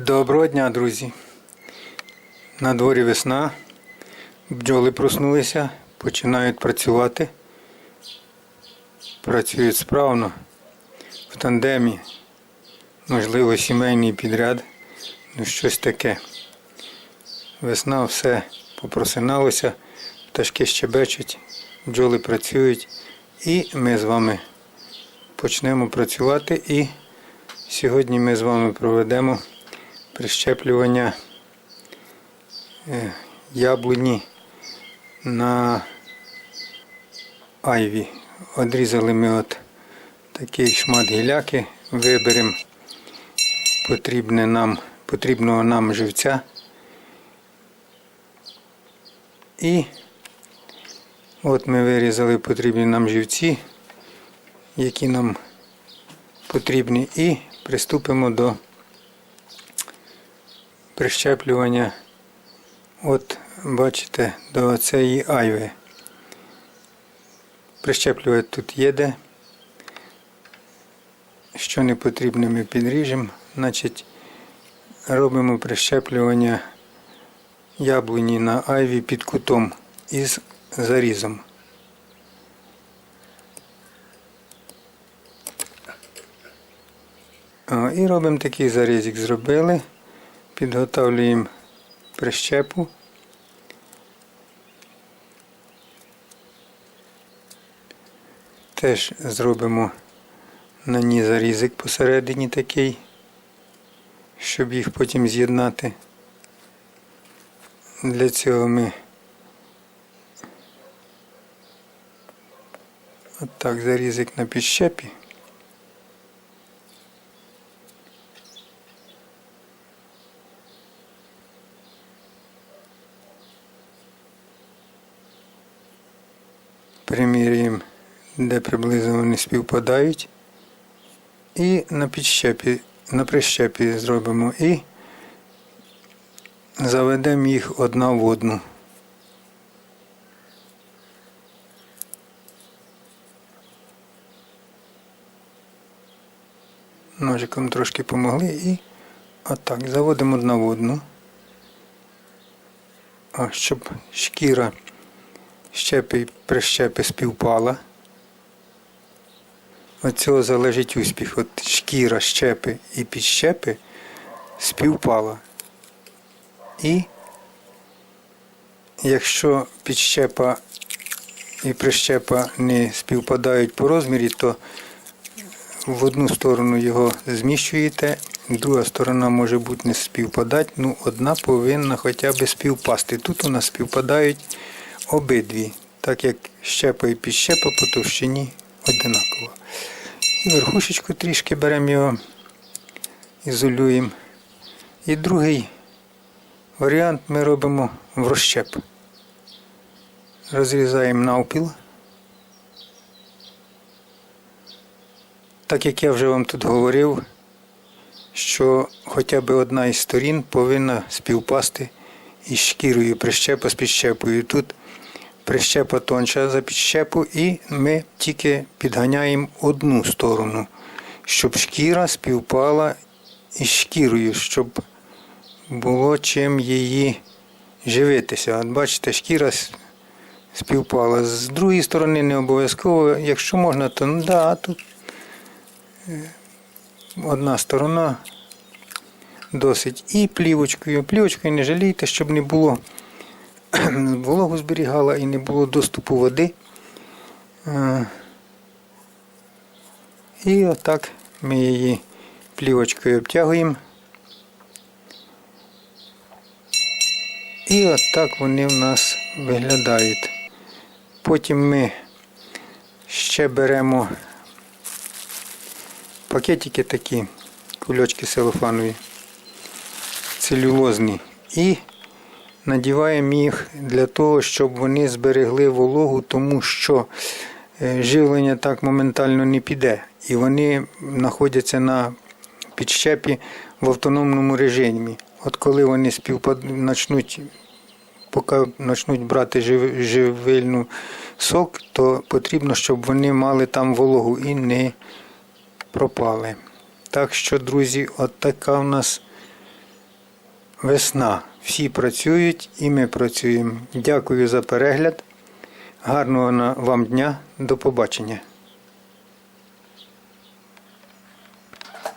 Доброго дня, друзі. На дворі весна. Бджоли проснулися, починають працювати. Працюють справно, в тандемі, можливо, сімейний підряд, ну щось таке. Весна все попросиналося, пташки щебечуть, бджоли працюють. І ми з вами почнемо працювати. І сьогодні ми з вами проведемо прищеплювання е, яблуні на айві. Одрізали ми от такий шмат гіляки, виберемо нам, потрібного нам живця. І от ми вирізали потрібні нам живці, які нам потрібні, і приступимо до прищеплювання, от бачите, до цієї айви. Прищеплювати тут є де. Що не потрібно, ми підріжемо. Значить, робимо прищеплювання яблуні на айві під кутом із зарізом. І робимо такий зарізик зробили. Підготовлюємо прищепу. Теж зробимо на ній зарізик посередині такий, щоб їх потім з'єднати. Для цього ми отак зарізик на підщепі. Примірюємо, де приблизно вони співпадають. І на підщепі, на прищепі зробимо і заведемо їх одна в одну. Ножиком трошки помогли і отак заводимо одна в одну. А щоб шкіра щепи і прищепи співпала. Від цього залежить успіх. От шкіра, щепи і підщепи співпала. І якщо підщепа і прищепа не співпадають по розмірі, то в одну сторону його зміщуєте, друга сторона може бути не співпадати, ну одна повинна хоча б співпасти. Тут у нас співпадають обидві, так як щепа і підщепа по товщині одинаково. І верхушечку трішки беремо його, ізолюємо. І другий варіант ми робимо в розщеп. Розрізаємо навпіл. Так як я вже вам тут говорив, що хоча б одна із сторін повинна співпасти із шкірою прищепа з підщепою. Тут прищепа тонша за підщепу, і ми тільки підганяємо одну сторону, щоб шкіра співпала із шкірою, щоб було чим її живитися. От бачите, шкіра співпала. З другої сторони не обов'язково, якщо можна, то да, тут е, одна сторона досить. І плівочкою. Плівочкою не жалійте, щоб не було вологу зберігала і не було доступу води. Е, І отак ми її плівочкою обтягуємо. І отак вони в нас виглядають. Потім ми ще беремо пакетики такі, кульочки селофанові, целюлозні. І надіваємо їх для того, щоб вони зберегли вологу, тому що е, живлення так моментально не піде. І вони знаходяться на підщепі в автономному режимі. От коли вони співпад... начнуть, поки почнуть брати жив... живильну сок, то потрібно, щоб вони мали там вологу і не пропали. Так що, друзі, от така в нас весна. Всі працюють і ми працюємо. Дякую за перегляд. Гарного вам дня. До побачення.